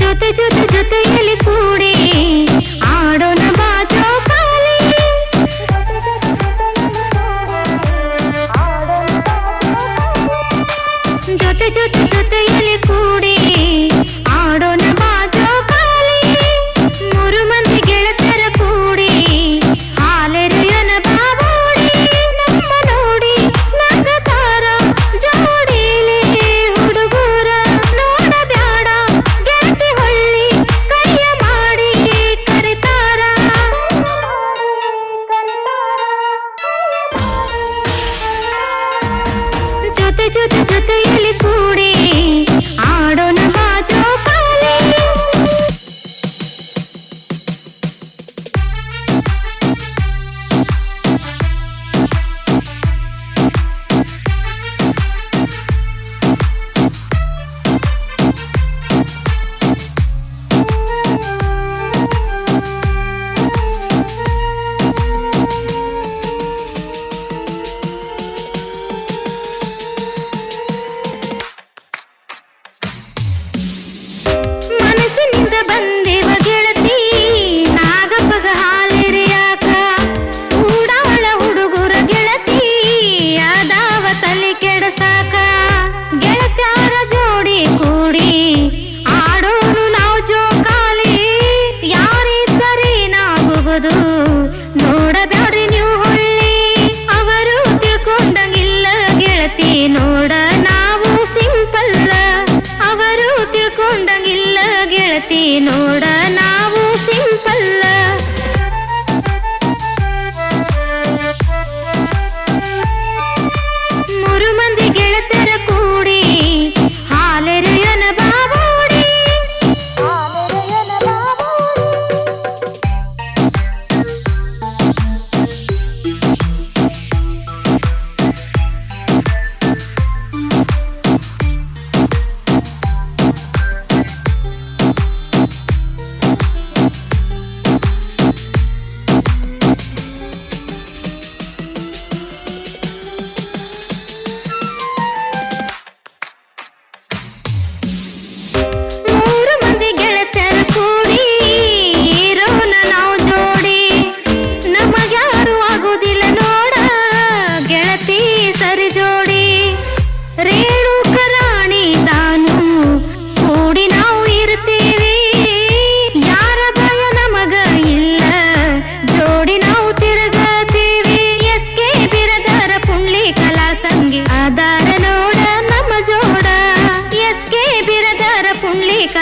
ಜೊತೆ ಜೊತೆ ಜೊತೆಯಲ್ಲಿ ಕೂಡಿ வந்தே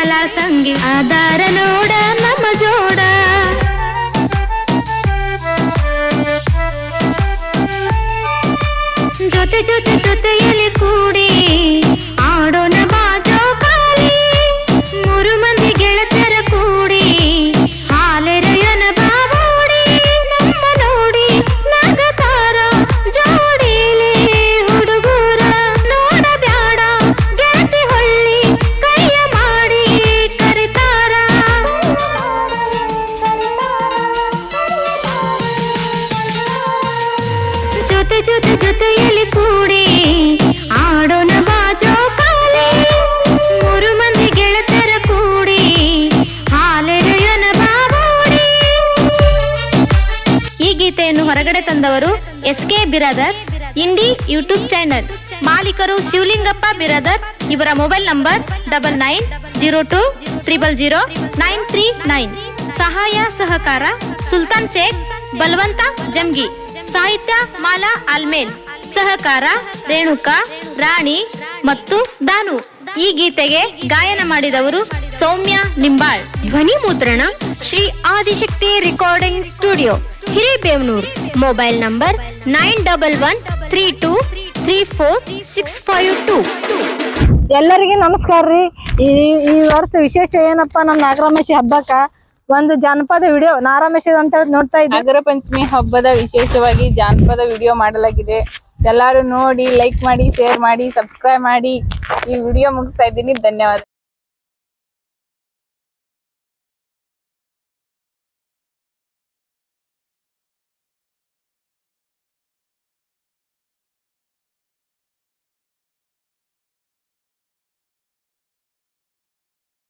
കലാസംഗി ആധാരനോട് ತಂದವರು S K Biradar Indi YouTube channel. ಮಾಲೀಕರು ಶಿವಲಿಂಗಪ್ಪ ಬಿರಾದರ್, ಇವರ mobile number double nine zero two triple zero nine three nine. ಸಹಾಯ ಸಹಕಾರ, ಸುಲ್ತಾನ್ ಶೇಖ್, ಬಲವಂತ ಜಮ್ಗಿ ಸಾಹಿತ್ಯ ಮಾಲಾ ಆಲ್ಮೇಲ್, ಸಹಕಾರ, ರೇಣುಕಾ, ರಾಣಿ ಮತ್ತು ದಾನು. ಈ ಗೀತೆಗೆ ಗಾಯನ ಮಾಡಿದವರು ಸೌಮ್ಯ ನಿಂಬಾಳ್. ಧ್ವನಿ ಮುದ್ರಣ Shri Adishakti recording studio. Hirebevanur. Mobile number nine double one three two three four six five two ಎಲ್ಲರಿಗೆ ನಮಸ್ಕಾರ ರೀ. ಈ ಈ ವರ್ಷ ವಿಶೇಷ ಏನಪ್ಪ ನಮ್ಮ ನಾಗರಮೇಶಿ ಹಬ್ಬಕ್ಕ? ಒಂದು ಜಾನಪದ ವಿಡಿಯೋ. ನಾರಾಮೇಶದ ಅಂತ ಹೇಳಿ ನೋಡ್ತಾ ಇದ್ದೀವಿ ನಾಗರ ಪಂಚಮಿ ಹಬ್ಬದ ವಿಶೇಷವಾಗಿ ಜಾನಪದ ವಿಡಿಯೋ ಮಾಡಲಾಗಿದೆ. ಎಲ್ಲರೂ ನೋಡಿ ಲೈಕ್ ಮಾಡಿ ಶೇರ್ ಮಾಡಿ ಸಬ್ಸ್ಕ್ರೈಬ್ ಮಾಡಿ. ಈ ವಿಡಿಯೋ ಮುಗಿಸ್ತಾ ಇದ್ದೀನಿ. ಧನ್ಯವಾದ.